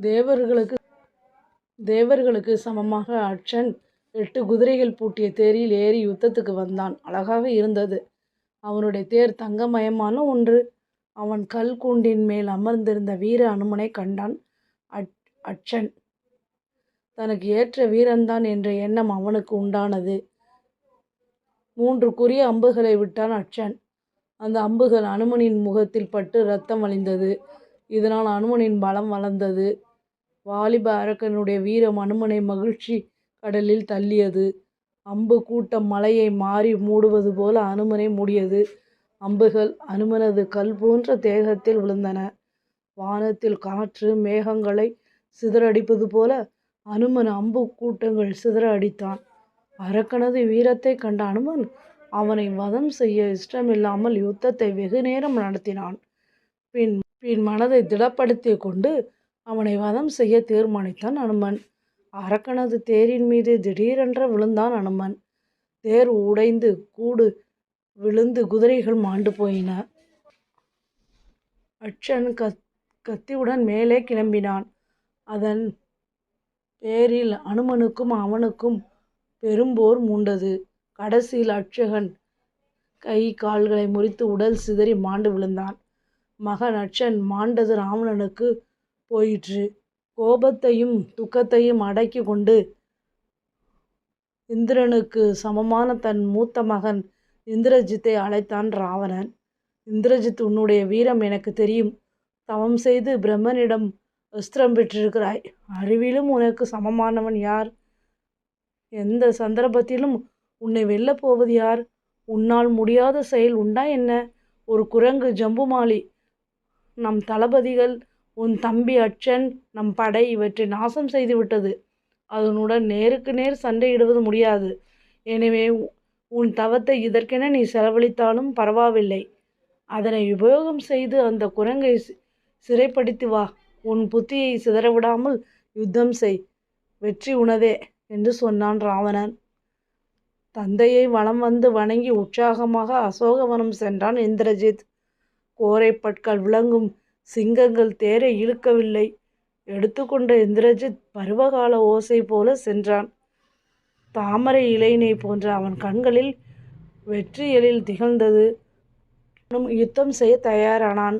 தேவர்களுக்கு தேவர்களுக்கு சமமாக அட்சன் எட்டு குதிரைகள் பூட்டிய தேரில் ஏறி யுத்தத்துக்கு வந்தான். அழகாக இருந்தது. அவனுடைய தேர் தங்கமயமான ஒன்று. அவன் கல் கூண்டின் மேல் அமர்ந்திருந்த வீர அனுமனை கண்டான் அட் அட்சன் தனக்கு ஏற்ற வீரன்தான் என்ற எண்ணம் அவனுக்கு உண்டானது. மூன்று குறிய அம்புகளை விட்டான் அட்சன் அந்த அம்புகள் அனுமனின் முகத்தில் பட்டு ரத்தம் வழிந்தது இதனால் அனுமனின் பலம் வளர்ந்தது. வாலிப அரக்கனுடைய வீரம் அனுமனை மகிழ்ச்சி கடலில் தள்ளியது. அம்பு கூட்டம் மலையை மாறி மூடுவது போல அனுமனை மூடியது. அம்புகள் அனுமனது கல் போன்ற தேகத்தில் விழுந்தன. வானத்தில் காற்று மேகங்களை சிதறடிப்பது போல அனுமன் அம்பு கூட்டங்கள் சிதற அடித்தான். அரக்கனது வீரத்தை கண்ட அனுமன் அவனை வதம் செய்ய இஷ்டமில்லாமல் யுத்தத்தை வெகு நேரம் நடத்தினான். பின் பின் மனதை திடப்படுத்தி கொண்டு அவனை வதம் செய்ய தீர்மானித்தான் அனுமன். அரக்கனது தேரின் மீது திடீரென்று விழுந்தான் அனுமன். தேர் உடைந்து கூடு விழுந்து குதிரைகள் மாண்டு போயின. அட்சன் கத் கத்தியுடன் மேலே கிளம்பினான். அதன் பேரில் அனுமனுக்கும் அவனுக்கும் பெரும்போர் மூண்டது. கடைசியில் அட்சகன் கை கால்களை முறித்து உடல் சிதறி மாண்டு விழுந்தான். மகன் அட்சன் மாண்டது ராவணனுக்கு போயிற்று. கோபத்தையும் துக்கத்தையும் அடக்கி கொண்டு இந்திரனுக்கு சமமான தன் மூத்த மகன் இந்திரஜித்தை அழைத்தான் ராவணன். இந்திரஜித் உன்னுடைய வீரம் எனக்கு தெரியும். தவம் செய்து பிரம்மனிடம் அஸ்திரம் பெற்றிருக்கிறாய். அறிவிலும் உனக்கு சமமானவன் யார்? எந்த சந்தர்ப்பத்திலும் உன்னை வெல்லப் போவது யார்? உன்னால் முடியாத செயல் உண்டா என்ன? ஒரு குரங்கு ஜம்புமாலி நம் தளபதிகள் உன் தம்பி அச்சன் நம் படை இவற்றை நாசம் செய்துவிட்டது அதனுடன் நேருக்கு நேர் சண்டையிடுவது முடியாது. எனவே உன் தவத்தை இதற்கென நீ செலவழித்தாலும் பரவாயில்லை அதனை உபயோகம் செய்து அந்த குரங்கை சிறைப்படுத்தி வா. உன் புத்தியை சிதறவிடாமல் யுத்தம் செய். வெற்றி உணதே என்று சொன்னான் ராவணன். தந்தையை வலம் வந்து வணங்கி உற்சாகமாக அசோகவனம் சென்றான் இந்திரஜித். கோரைப்பற்கள் விளங்கும் சிங்கங்கள் தேரை இழுக்கவில்லை. எடுத்துக்கொண்ட இந்திரஜித் பருவகால ஓசை போல சென்றான். தாமரை இலையினை போன்ற அவன் கண்களில் வெற்றி எழில் திகழ்ந்தது. யுத்தம் செய்ய தயாரானான்.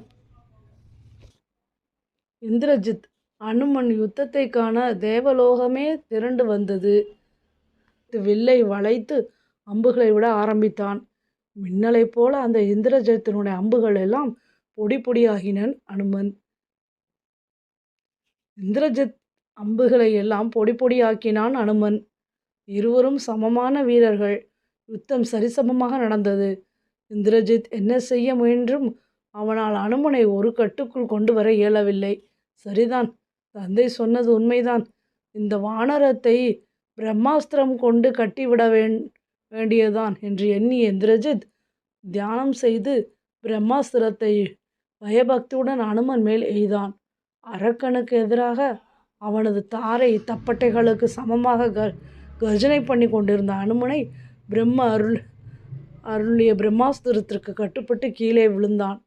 இந்திரஜித் அனுமன் யுத்தத்தை காண தேவலோகமே திரண்டு வந்தது. வில்லை வளைத்து அம்புகளை விட ஆரம்பித்தான். மின்னலைப் போல அந்த இந்திரஜித்தினுடைய அம்புகள் எல்லாம் பொடி பொடியாகினன் அனுமன். இந்திரஜித் அம்புகளை எல்லாம் பொடி பொடியாக்கினான் அனுமன். இருவரும் சமமான வீரர்கள். யுத்தம் சரிசமமாக நடந்தது. இந்திரஜித் என்ன செய்ய முயன்றும் அவனால் அனுமனை ஒரு கட்டுக்குள் கொண்டு வர இயலவில்லை. சரிதான் தந்தை சொன்னது உண்மைதான். இந்த வானரத்தை பிரம்மாஸ்திரம் கொண்டு கட்டிவிட வேண் வேண்டியதான் என்று எண்ணி இந்திரஜித் தியானம் செய்து பிரம்மாஸ்திரத்தை பயபக்தியுடன் அனுமன் மேல் எய்தான். அரக்கனுக்கு எதிராக அவனது தாரை தப்பட்டைகளுக்கு சமமாக க கர்ஜனை பண்ணி கொண்டிருந்த அனுமனை பிரம்ம அருள் அருளிய பிரம்மாஸ்திரத்திற்கு கட்டுப்பட்டு கீழே விழுந்தான்.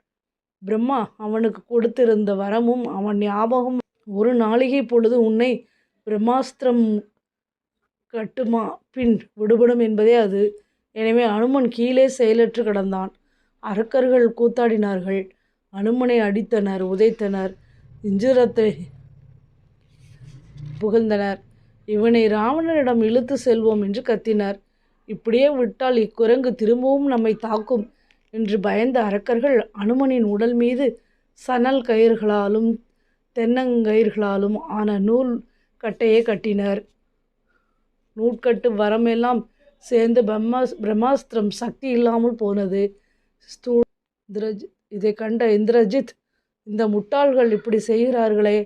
பிரம்மா அவனுக்கு கொடுத்திருந்த வரமும் அவன் ஞாபகம் ஒரு நாளிகை பொழுது உன்னை பிரம்மாஸ்திரம் கட்டுமா? பின் விடுபடும் என்பதே அது. எனவே அனுமன் கீழே செயலற்று கிடந்தான். அரக்கர்கள் கூத்தாடினார்கள். அனுமனை அடித்தனர் உதைத்தனர் இஞ்சிரத்தை புகழ்ந்தனர். இவனை ராவணனிடம் இழுத்து செல்வோம் என்று கத்தினர். இப்படியே விட்டால் இக்குரங்கு திரும்பவும் நம்மை தாக்கும் என்று பயந்த அரக்கர்கள் அனுமனின் உடல் மீது சணல் கயிர்களாலும் தென்னங்கயிர்களாலும் ஆன நூல் கட்டையை கட்டினர். நூற்கட்டு வரமெல்லாம் சேர்ந்து பிரம்மா பிரம்மாஸ்திரம் சக்தி இல்லாமல் போனது. ஸ்தூ இதை கண்ட இந்திரஜித் இந்த முட்டாள்கள் இப்படி செய்கிறார்களே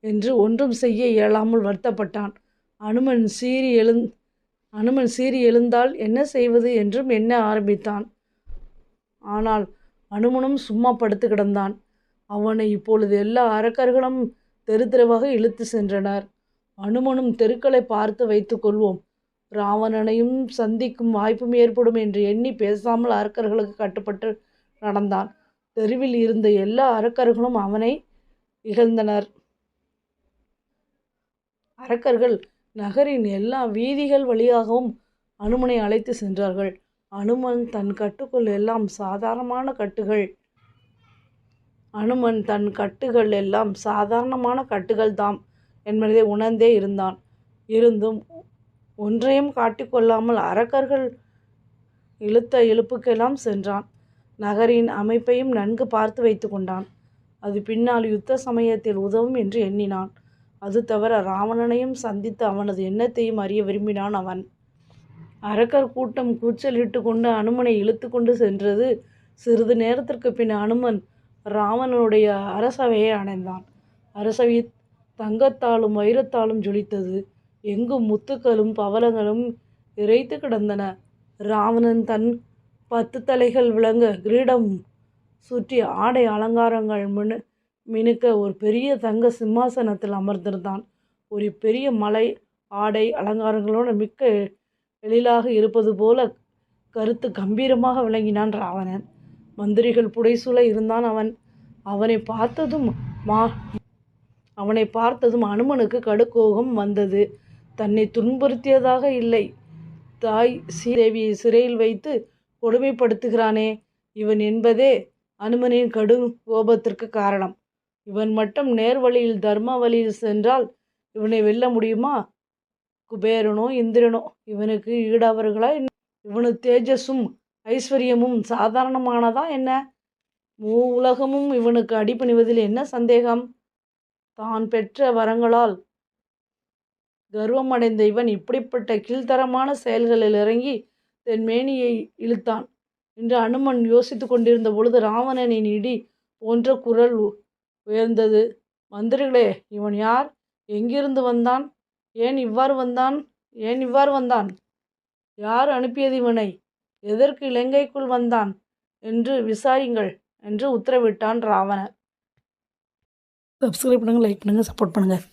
என்று ஒன்றும் செய்ய இயலாமல் வருத்தப்பட்டான். அனுமன் சீறி எழுந் அனுமன் சீறி எழுந்தால் என்ன செய்வது என்றும் எண்ண ஆரம்பித்தான். ஆனால் அனுமனும் சும்மா படுத்து கிடந்தான். அவனை இப்பொழுது எல்லா அரக்கர்களும் தெரு தெருவாக இழுத்து சென்றனர். அனுமனும் தெருக்களை பார்த்து வைத்து கொள்வோம். ராவணனையும் சந்திக்கும் வாய்ப்பும் ஏற்படும் என்று எண்ணி பேசாமல் அரக்கர்களுக்கு கட்டுப்பட்டு நடந்தான். தெருவில் இருந்த எல்லா அரக்கர்களும் அவனை இகழ்ந்தனர். அரக்கர்கள் நகரின் எல்லா வீதிகள் வழியாகவும் அனுமனை அழைத்து சென்றார்கள். அனுமன் தன் கட்டுக்குள் எல்லாம் சாதாரணமான கட்டுகள். அனுமன் தன் கட்டுகள் எல்லாம் சாதாரணமான கட்டுகள் தாம் என்பதை உணர்ந்தே இருந்தான். இருந்தும் ஒன்றையும் காட்டிக்கொள்ளாமல் அரக்கர்கள் இழுத்த இழுப்புக்கெல்லாம் சென்றான். நகரின் அமைப்பையும் நன்கு பார்த்து வைத்து கொண்டான். அது பின்னால் யுத்த சமயத்தில் உதவும் என்று எண்ணினான். அது தவிர ராவணனையும் சந்தித்து அவனது எண்ணத்தையும் அறிய விரும்பினான் அவன். அரக்கர் கூட்டம் கூச்சலிட்டு கொண்டு அனுமனை இழுத்து கொண்டு சென்றது. சிறிது நேரத்திற்கு பின் அனுமன் ராவணனுடைய அரசவையை அடைந்தான். அரசவை தங்கத்தாலும் வைரத்தாலும் ஜொலித்தது. எங்கும் முத்துக்களும் பவளங்களும் இறைத்து கிடந்தன. ராவணன் தன் பத்து தலைகள் விளங்க கிரீடம் சுற்றி ஆடை அலங்காரங்கள் மினு மினுக்க ஒரு பெரிய தங்க சிம்மாசனத்தில் அமர்ந்திருந்தான். ஒரு பெரிய மலை ஆடை அலங்காரங்களோடு மிக்க எழிலாக இருப்பது போல கருத்து கம்பீரமாக விளங்கினான் ராவணன். மந்திரிகள் புடைசூழ இருந்தான் அவன். அவனை பார்த்ததும் மா அவனை பார்த்ததும் அனுமனுக்கு கடுக்கோகம் வந்தது. தன்னை துன்புறுத்தியதாக இல்லை. தாய் சீதேவியை சிறையில் வைத்து கொடுமைப்படுத்துகிறானே. இவன் என்பதே அனுமனின் கடும் கோபத்திற்கு காரணம். இவன் மட்டும் நேர் வழியில் தர்ம வழியில் சென்றால் இவனை வெல்ல முடியுமா? குபேரனோ இந்திரனோ இவனுக்கு ஈடாவர்களா இவனு தேஜஸும் ஐஸ்வர்யமும் சாதாரணமானதா என்ன? மூ உலகமும் இவனுக்கு அடிபணிவதில் என்ன சந்தேகம்? தான் பெற்ற வரங்களால் கர்வமடைந்த இவன் இப்படிப்பட்ட கீழ்த்தரமான செயல்களில் இறங்கி தன் மேனியை இழுத்தான். என்று அனுமன் யோசித்து கொண்டிருந்த பொழுது ராவணனின் இடி போன்ற குரல் உயர்ந்தது. மந்திரிகளே இவன் யார்? எங்கிருந்து வந்தான்? ஏன் இவ்வாறு வந்தான்? ஏன் இவ்வாறு வந்தான்? யார் அனுப்பியது இவனை? எதற்கு இலங்கைக்குள் வந்தான்? என்று விசாரியுங்கள் என்று உத்தரவிட்டான் ராவணன். சப்ஸ்கிரைப் பண்ணுங்கள் லைக் பண்ணுங்கள் சப்போர்ட் பண்ணுங்கள்